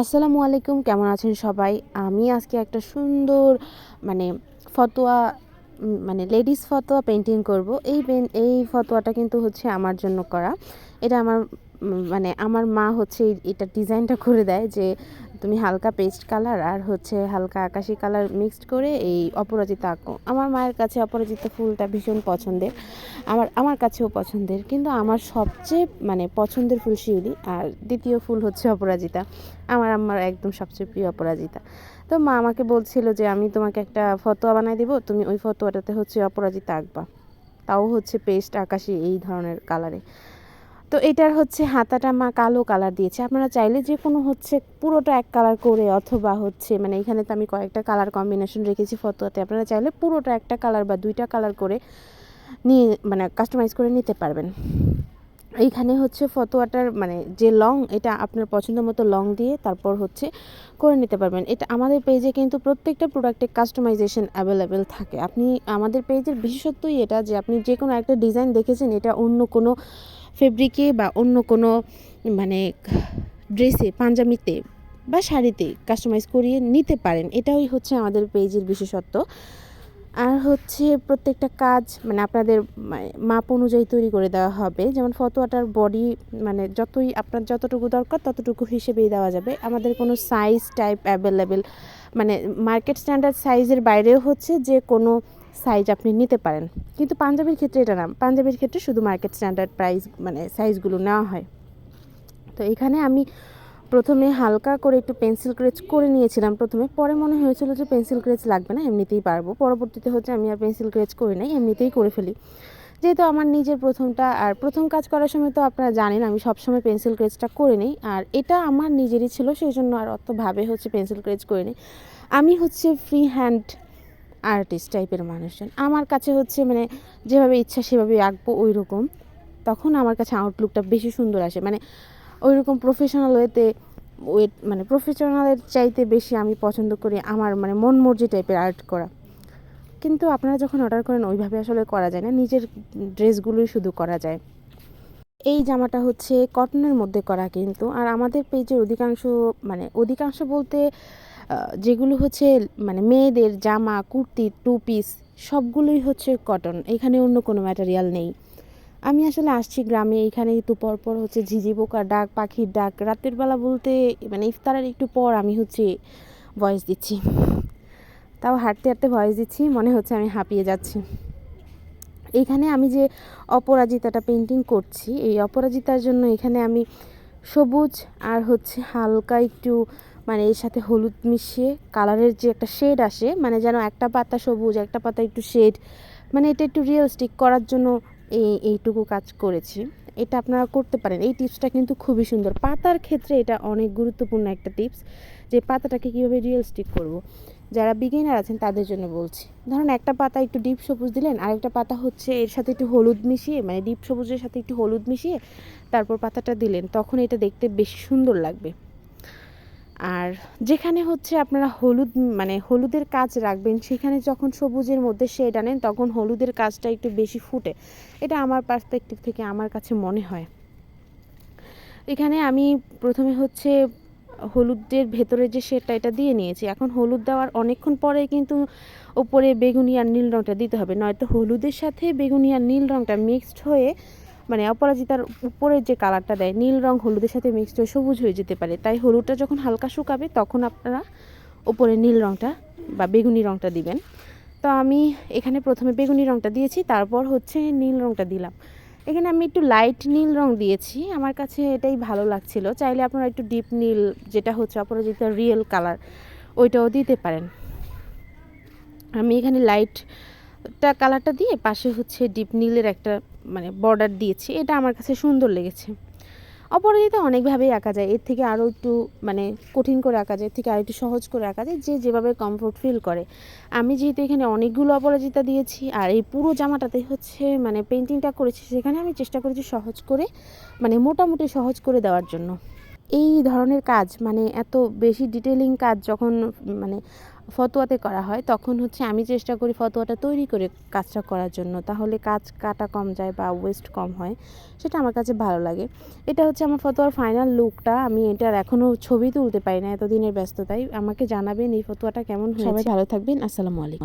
আসসালামু আলাইকুম, কেমন আছেন সবাই? আমি আজকে একটা সুন্দর মানে ফতোয়া মানে লেডিস ফতোয়া পেন্টিং করব। এই এই ফতোয়াটা কিন্তু হচ্ছে আমার জন্য করা। এটা আমার মানে আমার মা হচ্ছে এটা ডিজাইনটা করে দেয় যে তুমি হালকা পেস্ট কালার আর হচ্ছে হালকা আকাশি কালার মিক্সড করে এই অপরাজিতা আঁকো। আমার মায়ের কাছে অপরাজিতা ফুলটা ভীষণ পছন্দের। আমার আমার কাছেও পছন্দের। কিন্তু আমার সবচেয়ে মানে পছন্দের ফুল শিউলি আর দ্বিতীয় ফুল হচ্ছে অপরাজিতা। আমার আম্মার একদম সবচেয়ে প্রিয় অপরাজিতা। তো মা আমাকে বলছিল যে আমি তোমাকে একটা ফতোয়া বানাই দিব, তুমি ওই ফতোয়াটাতে হচ্ছে অপরাজিতা আঁকবা। তাও হচ্ছে পেস্ট, আকাশি এই ধরনের কালারে। তো এটার হচ্ছে হাতাটা মা কালো কালার দিয়েছে। আপনারা চাইলে যে কোনো হচ্ছে পুরোটা এক কালার করে অথবা হচ্ছে মানে এখানে তো আমি কয়েকটা কালার কম্বিনেশন রেখেছি ফতোয়াতে। আপনারা চাইলে পুরোটা একটা কালার বা দুইটা কালার করে নিয়ে মানে কাস্টমাইজ করে নিতে পারবেন। এইখানে হচ্ছে ফতোয়াটার মানে যে লং এটা আপনার পছন্দ মতো লং দিয়ে তারপর হচ্ছে করে নিতে পারবেন। এটা আমাদের পেজে কিন্তু প্রত্যেকটা প্রোডাক্টে কাস্টমাইজেশন অ্যাভেলেবেল থাকে। আপনি আমাদের পেজের বিশেষত্বই এটা যে আপনি যে কোনো একটা ডিজাইন দেখেছেন এটা অন্য কোনো ফেব্রিকে বা অন্য কোনো মানে ড্রেসে পাঞ্জাবিতে বা শাড়িতে কাস্টমাইজ করিয়ে নিতে পারেন। এটাই হচ্ছে আমাদের পেজের বিশেষত্ব। আর হচ্ছে প্রত্যেকটা কাজ মানে আপনাদের মাপ অনুযায়ী তৈরি করে দেওয়া হবে। যেমন ফতোয়াটার বডি মানে যতই আপনার যতটুকু দরকার ততটুকু হিসেবেই দেওয়া যাবে। আমাদের কোনো সাইজ টাইপ অ্যাভেলেবেল মানে মার্কেট স্ট্যান্ডার্ড সাইজের বাইরেও হচ্ছে যে কোনো সাইজ আপনি নিতে পারেন। কিন্তু পাঞ্জাবির ক্ষেত্রে এটা না। পাঞ্জাবির ক্ষেত্রে শুধু মার্কেট স্ট্যান্ডার্ড প্রাইস মানে সাইজগুলো নেওয়া হয়। তো এখানে আমি প্রথমে হালকা করে একটু পেন্সিল ক্রেচ করে নিয়েছিলাম প্রথমে। পরে মনে হয়েছিল যে পেন্সিল ক্রেচ লাগবে না, এমনিতেই পারব। পরবর্তীতে হচ্ছে আমি আর পেন্সিল ক্রেচ করি নাই, এমনিতেই করে ফেলি। যেহেতু আমার নিজের প্রথমটা, আর প্রথম কাজ করার সময় তো আপনারা জানেন, আমি সবসময় পেন্সিল ক্রেচটা করে নিই। আর এটা আমার নিজেরই ছিল সেই জন্য আর অতভাবে হচ্ছে পেন্সিল ক্রেচ করে নিই। আমি হচ্ছে ফ্রি হ্যান্ড আর্টিস্ট টাইপের মানুষজন। আমার কাছে হচ্ছে মানে যেভাবে ইচ্ছা সেভাবে আঁকবো ওই রকম তখন আমার কাছে আউটলুকটা বেশি সুন্দর আসে। মানে ওই রকম প্রফেশনাল ওয়েতে ওয়ে মানে প্রফেশনালের চাইতে বেশি আমি পছন্দ করি আমার মানে মন মর্জি টাইপের আর্ট করা। কিন্তু আপনারা যখন অর্ডার করেন, ওইভাবে আসলে করা যায় না। নিজের ড্রেসগুলোই শুধু করা যায়। এই জামাটা হচ্ছে কটনের মধ্যে করা কিন্তু। আর আমাদের পেজের অধিকাংশ মানে অধিকাংশ বলতে যেগুলো হচ্ছে মানে মেয়েদের জামা, কুর্তি, টু পিস, সবগুলোই হচ্ছে কটন এখানে অন্য কোনো ম্যাটেরিয়াল নেই। আমি আসলে আসছি গ্রামে, এখানে একটু পর পর হচ্ছে ঝিঝি পোকার ডাক, পাখির ডাক, রাতের বেলা বলতে মানে ইফতারের একটু পর আমি হচ্ছে ভয়েস দিচ্ছি। তাও হাঁটতে হাঁটতে ভয়েস দিচ্ছি, মনে হচ্ছে আমি হাঁপিয়ে যাচ্ছি। এইখানে আমি যে অপরাজিতাটা পেন্টিং করছি, এই অপরাজিতার জন্য এখানে আমি সবুজ আর হচ্ছে হালকা একটু মানে এর সাথে হলুদ মিশিয়ে কালারের যে একটা শেড আসে মানে যেন একটা পাতা সবুজ, একটা পাতা একটু শেড মানে এটা একটু রিয়েলিস্টিক করার জন্য এই, এইটুকু কাজ করেছি। এটা আপনারা করতে পারেন। এই টিপসটা কিন্তু খুবই সুন্দর। পাতার ক্ষেত্রে এটা অনেক গুরুত্বপূর্ণ একটা টিপস যে পাতাটাকে কীভাবে রিয়েলিস্টিক করব। যারা বিগিনার আছেন তাদের জন্য বলছি। ধরুন একটা পাতা একটু ডিপ সবুজ দিলেন, আরেকটা পাতা হচ্ছে এর সাথে একটু হলুদ মিশিয়ে মানে ডিপ সবুজের সাথে একটু হলুদ মিশিয়ে তারপর পাতাটা দিলেন, তখন এটা দেখতে বেশি সুন্দর লাগবে। আর যেখানে হচ্ছে আপনারা হলুদ মানে হলুদের কাজ রাখবেন, সেখানে যখন সবুজের মধ্যে শেড আনেন, তখন হলুদের কাজটা একটু বেশি ফুটে। এটা আমার পার্সপেক্টিভ থেকে আমার কাছে মনে হয়। এখানে আমি প্রথমে হচ্ছে হলুদের ভেতরে যে শেডটা, এটা দিয়ে নিয়েছি। এখন হলুদ দেওয়ার অনেকক্ষণ পরে কিন্তু ওপরে বেগুনি আর নীল রঙটা দিতে হবে। নয়তো হলুদের সাথে বেগুনি আর নীল রঙটা মিক্সড হয়ে মানে অপরাজিতার উপরের যে কালারটা দেয়, নীল রং হলুদের সাথে মিক্সড হয়ে সবুজ হয়ে যেতে পারে। তাই হলুদটা যখন হালকা শুকাবে, তখন আপনারা উপরে নীল রংটা বা বেগুনি রংটা দিবেন। তো আমি এখানে প্রথমে বেগুনি রংটা দিয়েছি, তারপর হচ্ছে নীল রংটা দিলাম। এখানে আমি একটু লাইট নীল রং দিয়েছি, আমার কাছে এটাই ভালো লাগছিল। চাইলে আপনারা একটু ডিপ নীল, যেটা হচ্ছে অপরাজিতার রিয়েল কালার ওইটাও দিতে পারেন। আমি এখানে লাইটটা কালারটা দিয়ে পাশে হচ্ছে ডিপ নীলের একটা মানে বর্ডার দিয়েছি, এটা আমার কাছে সুন্দর লেগেছে। অপরাজিতা অনেকভাবেই আঁকা যায়, এর থেকে আরও একটু মানে কঠিন করে আঁকা যায়, এর থেকে আরও একটু সহজ করে আঁকা যায়, যে যেভাবে কমফোর্ট ফিল করে। আমি যেহেতু এখানে অনেকগুলো অপরাজিতা দিয়েছি, আর এই পুরো জামাটাতে হচ্ছে মানে পেন্টিংটা করেছি, সেখানে আমি চেষ্টা করেছি সহজ করে মানে মোটামুটি সহজ করে দেওয়ার জন্য। এই ধরনের কাজ মানে এত বেশি ডিটেলিং কাজ যখন মানে ফতোয়াতে করা হয় তখন হচ্ছে আমি চেষ্টা করি ফতোয়াটা তৈরি করে কাজটা করার জন্য। তাহলে কাজ কাটা কম যায় বা ওয়েস্ট কম হয় সেটা আমার কাছে ভালো লাগে। এটা হচ্ছে আমার ফতোয়ার ফাইনাল লুকটা আমি এটার এখনও ছবি তুলতে পারি না এতদিনের ব্যস্ততায়। আমাকে জানাবেন এই ফতোয়াটা কেমন হয়েছে। সবাই ভালো থাকবেন। আসসালামু আলাইকুম।